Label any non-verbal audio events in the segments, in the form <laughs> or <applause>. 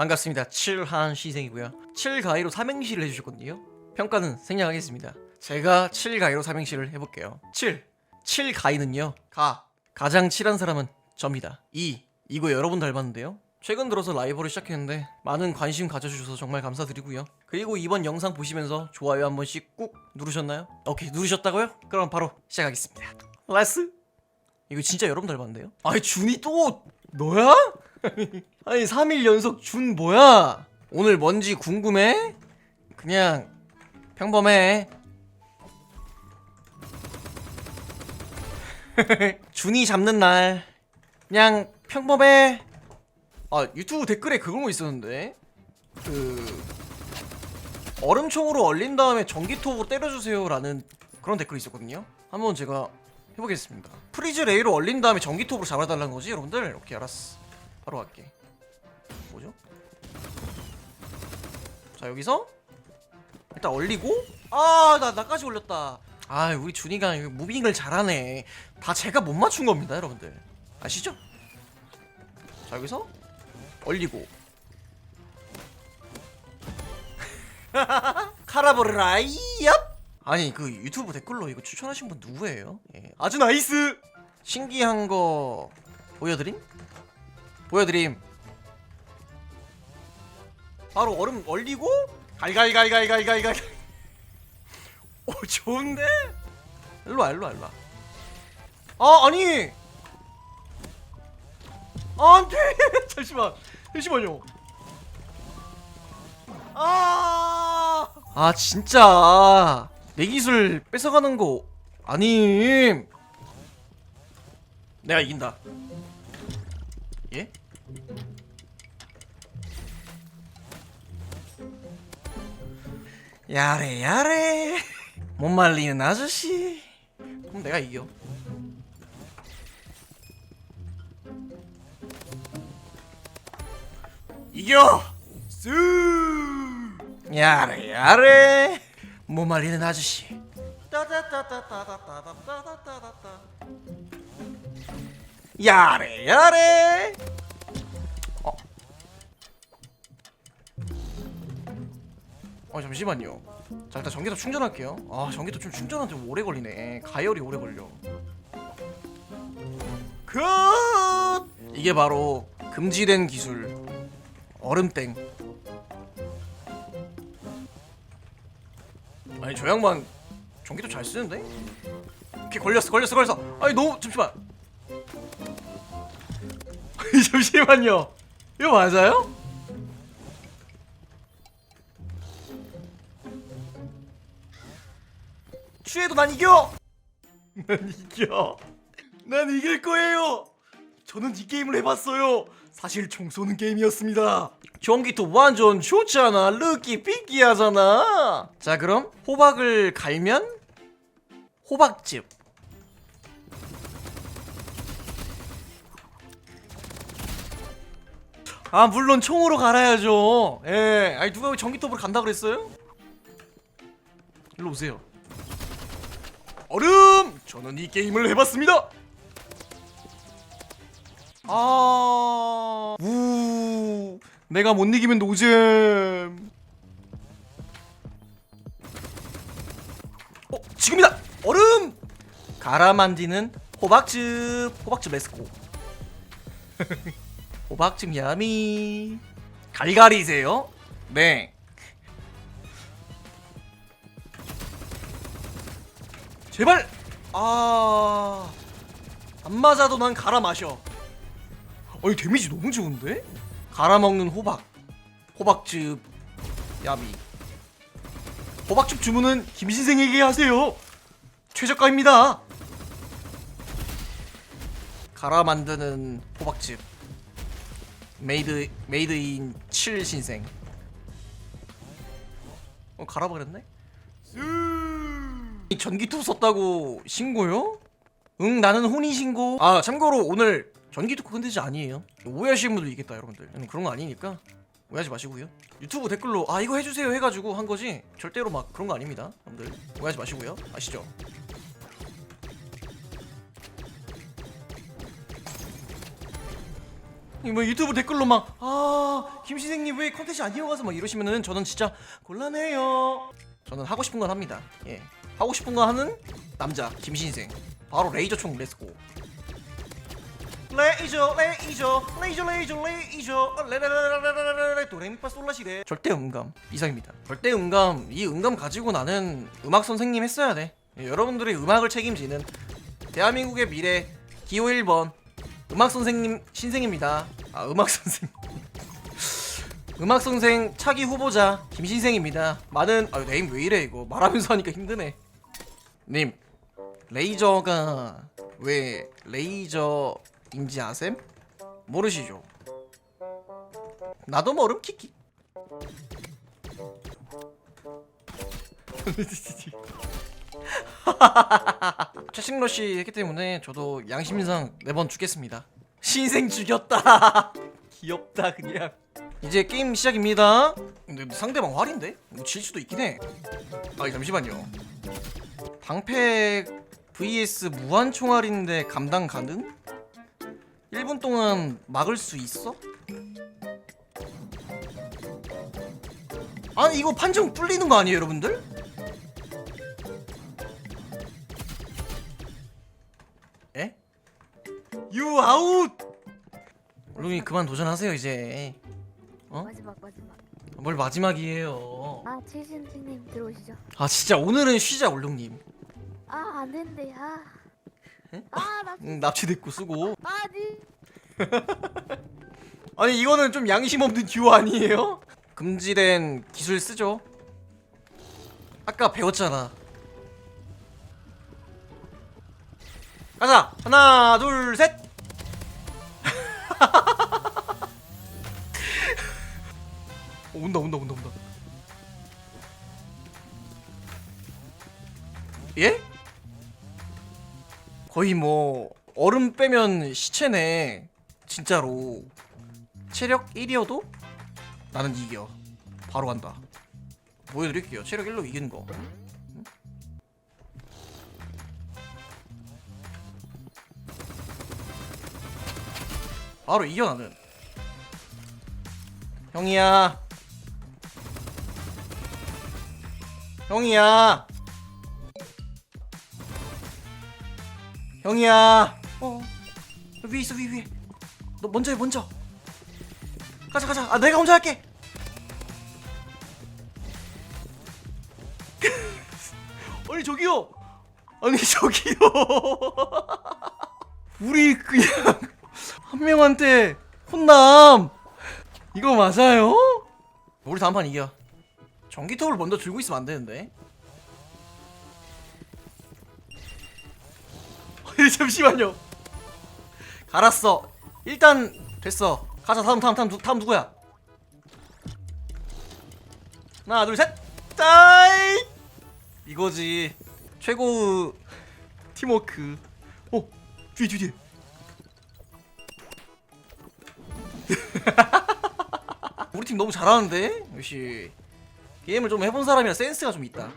반갑습니다. 칠한 시생이고요. 7가위로 삼행시를 해주셨거든요. 평가는 생략하겠습니다. 제가 7가위로 삼행시를 해볼게요. 7. 7가위는요. 가. 가장 칠한 사람은 접니다. 2. 이거 여러 분 닮았는데요. 최근 들어서 라이브를 시작했는데 많은 관심 가져주셔서 정말 감사드리고요. 그리고 이번 영상 보시면서 좋아요 한 번씩 꾹 누르셨나요? 오케이 누르셨다고요? 그럼 바로 시작하겠습니다. 레스 이거 진짜 여러분 닮았는데요? 아니 준이 또 너야? <laughs> 아니 3일 연속 준 뭐야? 오늘 뭔지 궁금해? 그냥 평범해. <laughs> 준이 잡는 날 그냥 평범해. 아 유튜브 댓글에 그런 거 있었는데 그 얼음총으로 얼린 다음에 전기톱으로 때려주세요 라는 그런 댓글이 있었거든요. 한번 제가 해보겠습니다. 프리즈 레이로 얼린 다음에 전기톱으로 잡아달라는 거지 여러분들? 오케이 알았어. 바로 갈게. 뭐죠? 자 여기서 일단 얼리고 아나 나까지 올렸다. 아 우리 준이가 무빙을 잘하네. 다 제가 못 맞춘 겁니다 여러분들. 아시죠? 자 여기서 얼리고 <laughs> 카라보라이 얍 아니 그 유튜브 댓글로 이거 추천하신 분 누구예요? 예. 아주 나이스 신기한 거 보여드림? 보여드림. 바로 얼음 얼리고 갈갈갈갈갈갈갈. 오 좋은데? 일로와 일로와 일로와. 아 아니! 안돼! <laughs> 잠시만 잠시만요. 아, 아 진짜. 내 기술 뺏어가는 거 아님. 내가 이긴다 예? 야래 야래. 못 말리는 아저씨. 그럼 내가 이겨. 이겨! 쑥 야래 야래. 못 말리는 아저씨. 따다따다따다따다따다따다 야래 야래. 어. 어 잠시만요. 자 일단 전기톱 충전할게요. 아 전기톱 좀 충전하는데 좀 오래 걸리네. 가열이 오래 걸려. 굿! 이게 바로 금지된 기술. 얼음땡. 아니 저 양반 전기도 잘 쓰는데? 오케이 걸렸어 걸렸어 걸렸어. 아니 너무 잠시만 아니, <laughs> 잠시만요 이거 맞아요? 취해도 난 이겨 <laughs> 난 이겨 난 이길 거예요 저는 이 게임을 해봤어요. 사실 총 쏘는 게임이었습니다. 전기톱 완전 좋잖아. 르키 삐끼하잖아. 자 그럼 호박을 갈면 호박즙. 아 물론 총으로 갈아야죠. 예. 아니 누가 왜 전기톱으로 간다 그랬어요? 일로 오세요. 얼음! 저는 이 게임을 해봤습니다. 아, 우, 내가 못 이기면 노잼. 어, 지금이다. 얼음. 만지는 호박즙. 호박즙 레스코. <laughs> 호박즙 야미. 갈갈이세요? 네. 제발. 아, 안 맞아도 난 갈아 마셔. 어이 데미지 너무 좋은데? 갈아먹는 호박 호박즙 야미 호박즙 주문은 김신생에게 하세요 최저가입니다 갈아 만드는 호박즙 메이드 메이드인 7 신생. 어 갈아버렸네? 이 전기톱 썼다고 신고요? 응 나는 혼인 신고. 아 참고로 오늘 전기톱 컨텐츠 아니에요. 오해하시는 분들 있겠다 여러분들. 저는 그런 거 아니니까 오해하지 마시고요. 유튜브 댓글로 아 이거 해주세요 해가지고 한 거지? 절대로 막 그런 거 아닙니다 여러분들. 오해하지 마시고요. 아시죠? 뭐 유튜브 댓글로 막 아 김신생님 왜 컨텐츠 안 이어가서 막 이러시면은 저는 진짜 곤란해요. 저는 하고 싶은 건 합니다. 예, 하고 싶은 거 하는 남자 김신생. 바로 레이저 총 렛츠고. 레이저 레이저 레이저 레이저 레이저 레레레레레레레 도레미파 솔라시레 절대 음감 이상입니다. 절대 음감 이 음감 가지고 나는 음악 선생님 했어야 돼. 예, 여러분들의 음악을 책임지는 대한민국의 미래 기호 1번 음악 선생님 신생입니다. 아 음악 선생 <laughs> 음악 선생 차기 후보자 김신생입니다. 많은 아 네임 왜 이래 이거 말하면서 하니까 힘드네. 님 레이저가 왜 레이저인지 아셈? 모르시죠? 나도 모름 키키. <laughs> 최신로 씨 했기 때문에 저도 양심상 네번 죽겠습니다. 신생 죽였다. <laughs> 귀엽다 그냥. 이제 게임 시작입니다. 근데 상대방 활인데? 이거 질 수도 있긴 해. 아 잠시만요. 방패 vs 무한 총알인데 감당 가능? 1분 동안 막을 수 있어? 아니 이거 판정 뚫리는 거 아니에요 여러분들? 에? 유 아웃! 루이 그만 도전하세요 이제 어? 마지막 마지막. 뭘 마지막이에요 아 최신생님 들어오시죠. 아 진짜 오늘은 쉬자 울릉님 아안 된대. 아. 에? 아나 응, 납치됐고 쓰고 아니. <laughs> 아니 이거는 좀 양심 없는 듀오 아니에요? 금지된 기술 쓰죠 아까 배웠잖아 가자. 하나 둘셋. <laughs> 어, 온다 온다 온다 온다. 예? 거의 뭐 얼음 빼면 시체네. 진짜로. 체력 1이어도 나는 이겨. 바로 간다. 보여드릴게요. 체력 1로 이기는 거 바로 이겨 나는. 형이야. 형이야. 형이야. 어. 위에 있어 위에 위에. 너 먼저 해 먼저. 가자 가자. 아 내가 혼자 할게. <laughs> 아니 저기요. 아니 저기요. <laughs> 우리 그냥 한 명한테 혼남. 이거 맞아요? 우리 다음 판 이겨. 전기톱을 먼저 들고 있으면 안 되는데. <laughs> 잠시만요. 갈았어. 일단 됐어. 가자 다음 다음 다음 누- 다음 누구야? 하나 둘셋. 따이! 이거지. 최고 팀워크. 어 뒤에 뒤에 <laughs> 우리 팀 너무 잘하는데? 역시 게임을 좀 해본 사람이라 센스가 좀 있다.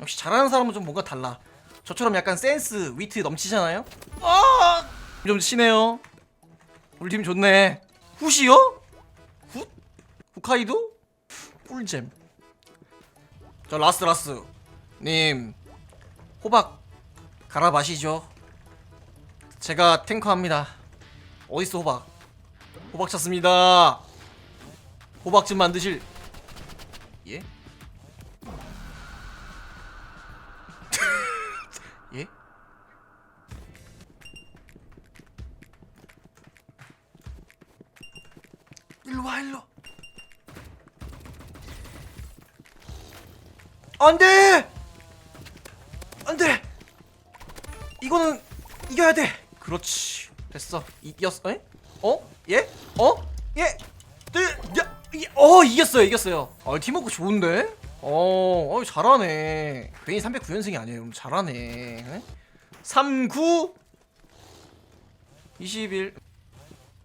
역시 잘하는 사람은 좀 뭔가 달라. 저처럼 약간 센스 위트 넘치잖아요? 아! 좀 치네요. 우리 팀 좋네. 훗이요? 훗? 후카이도? 꿀잼. 저 라스 라스 님 호박 갈아 마시죠. 제가 탱커합니다. 어딨어 호박 호박 찾습니다. 호박 좀 만드실. 예? <laughs> 예? 일로 와 일로. 안돼! 안돼! 이거는 이겨야 돼! 그렇지. 됐어. 이겼어? 에? 어? 예? 어? 예? 네, 야, 이- 어 이겼어요 이겼어요 아 팀워크 좋은데? 어, 어 잘하네 괜히 309연승이 아니에요 잘하네 39 21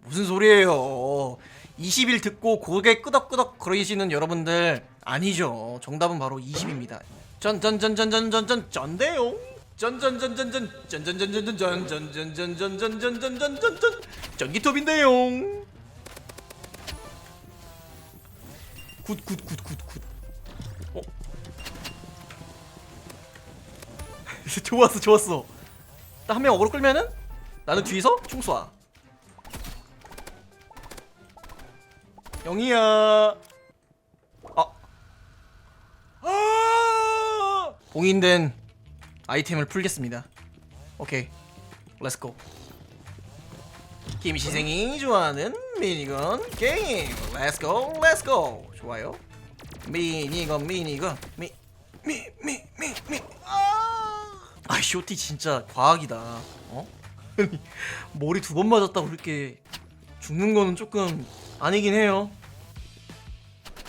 무슨 소리예요 20일 듣고 고개 끄덕끄덕 거리시는 여러분들 아니죠 정답은 바로 20입니다 전 전 전 전 전 전전 전대용 전전전전전 전전전전전전전전전전전전전전 전기톱인데요. 굿굿굿굿굿. 어? <laughs> 좋았어 좋았어. 한 명 어그로 끌면은 나는 뒤에서 총 쏴. 영희야. 아. 아! 봉인된 아이템을 풀겠습니다. 오케이. 렛츠고. 김시생이 좋아하는 미니건 게임. 렛츠고 렛츠고. 좋아요. 미니건 미니건 미 미 미 미 미. 아! 아 쇼티 진짜 과학이다. 어? <laughs> 머리 두 번 맞았다고 그렇게 죽는 거는 조금 아니긴 해요.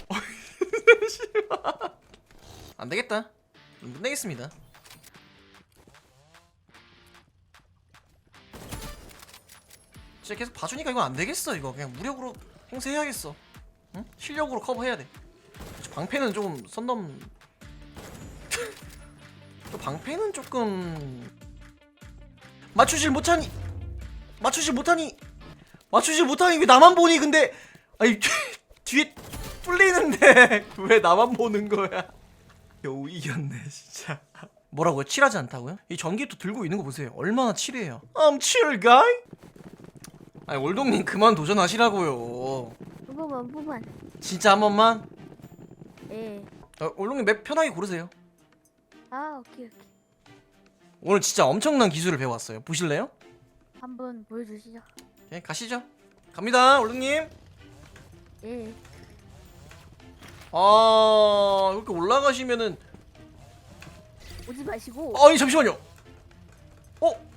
<laughs> 안 되겠다. 끝내겠습니다. 진짜 계속 봐주니까 이거 안 되겠어 이거 그냥 무력으로 행세해야겠어. 응? 실력으로 커버해야 돼. 방패는 조금 선 넘. 또 방패는 조금 맞추질 못하니 맞추질 못하니 맞추질 못하니 왜 나만 보니 근데 아니 <laughs> 뒤에 뚫리는데 <laughs> 왜 나만 보는 거야? <laughs> 여우 이겼네 진짜. 뭐라고요? 칠하지 않다고요? 이 전기도 들고 있는 거 보세요. 얼마나 칠해요? I'm chill guy. 아니 올동님 그만 도전하시라고요. 한 번만 한 번만. 진짜 한 번만. 예. 어, 올동님 맵 편하게 고르세요. 아 오케이 오케이. 오늘 진짜 엄청난 기술을 배워왔어요. 보실래요? 한번 보여주시죠. 예, 가시죠. 갑니다, 올동님. 예. 아 이렇게 올라가시면은 오지 마시고. 아니 잠시만요. 어?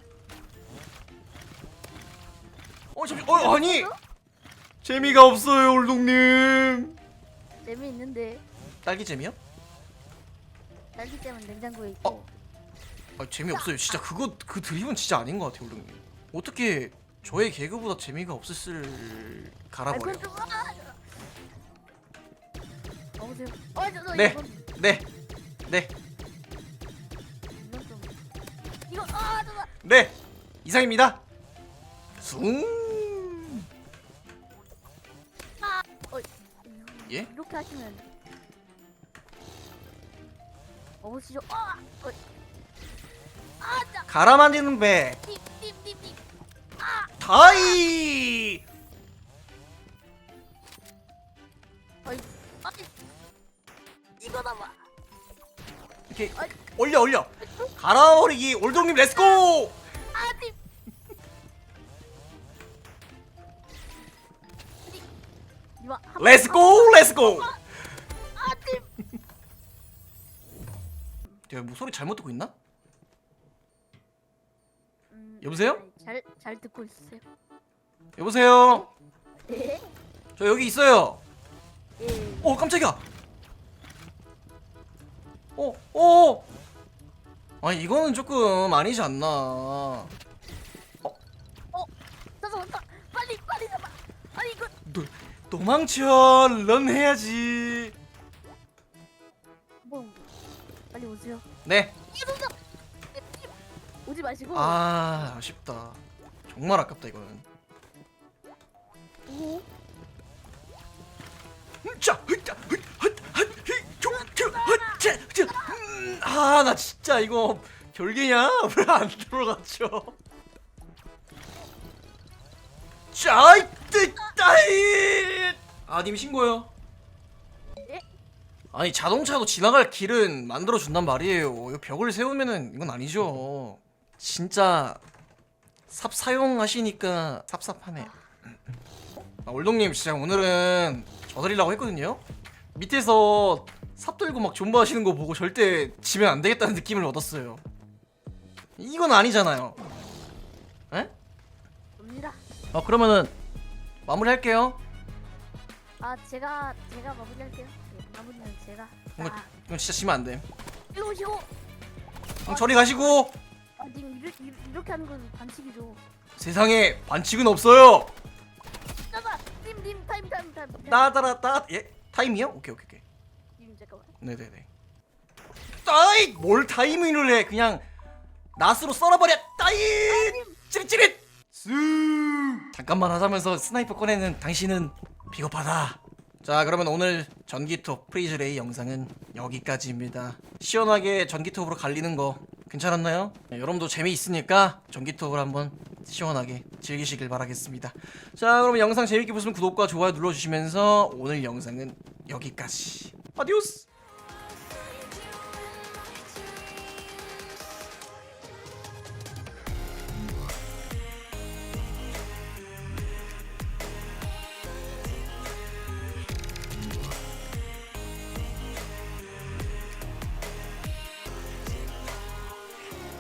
어 잠시. 어 아니 재미가 없어요, 올동님. 재미 있는데 딸기 재미요? 딸기 잼은 냉장고에 있고. 어? 아 재미 없어요. 진짜 그거 그 드립은 진짜 아닌 것 같아요, 올동님. 어떻게 저의 개그보다 재미가 없었을 아, 갈아버려. 그건 좀. 아! 어보세요. 어, 저, 저, 네. 이건, 네, 네, 이건 좀. 아, 저, 저. 네. 이상입니다. 숭. 예? 이렇게 하시면 어보시죠. 아, 어. 아, 자, 갈아 만지는 배. 님, 님. 다이. 어이, 아니, 이거다 봐. 이렇게 아이. 올려 올려. 갈아버리기 올동님 렛츠고. 렛츠고 렛츠고. 번- 아, 님. 내가 뭐 소리 잘못 듣고 있나? 음, 여보세요? 아니, 잘, 잘 듣고 있으세요? 여보세요. 네. 저 여기 있어요. 예. 오 깜짝이야. 어 어. 아니 이거는 조금 아니지 않나. 저저 저, 빨리 빨리 잡아. 아니 이거 도, 도망쳐 런 해야지. 뭐 빨리 오세요. 네. 오지 마시고. 아 아쉽다. 정말 아깝다 이거는. 오. 자, 자, 아나 진짜 이거 별개냐? <laughs> 왜 안 들어갔죠? 자, 따이. 아님 신고요. 예? 아니 자동차도 지나갈 길은 만들어 준단 말이에요. 이거 벽을 세우면은 이건 아니죠. 진짜 삽 사용하시니까 삽삽하네. 아, 올동님 진짜 오늘은 져드리려고 했거든요. 밑에서 삽 들고 막 존버하시는 거 보고 절대 지면 안 되겠다는 느낌을 얻었어요. 이건 아니잖아요. 어 그러면은 마무리할게요. 아 제가 제가 마무리할게요. 네, 마무리는 제가. 이거, 아, 이건 진짜 지면 안 돼. 일로 오시고. 형 저리 가시고 아, 님 이렇게, 이렇게 하는 건 반칙이죠. 세상에 반칙은 없어요. 잠깐, 님님 타임 타임 타임. 타임. 따다라따 예 타임이요? 오케이 오케이 오케이. 님 잠깐만. 네네네. 따이 뭘 타이밍을 해? 그냥 낫으로 썰어버려. 따이 찌릿찌릿. 쑥 잠깐만 하자면서 스나이퍼 꺼내는 당신은 비겁하다. 자 그러면 오늘 전기톱 프리즈레이 영상은 여기까지입니다. 시원하게 전기톱으로 갈리는 거 괜찮았나요? 네, 여러분도 재미있으니까 전기톱을 한번 시원하게 즐기시길 바라겠습니다. 자 그러면 영상 재밌게 보시면 구독과 좋아요 눌러주시면서 오늘 영상은 여기까지. 아디오스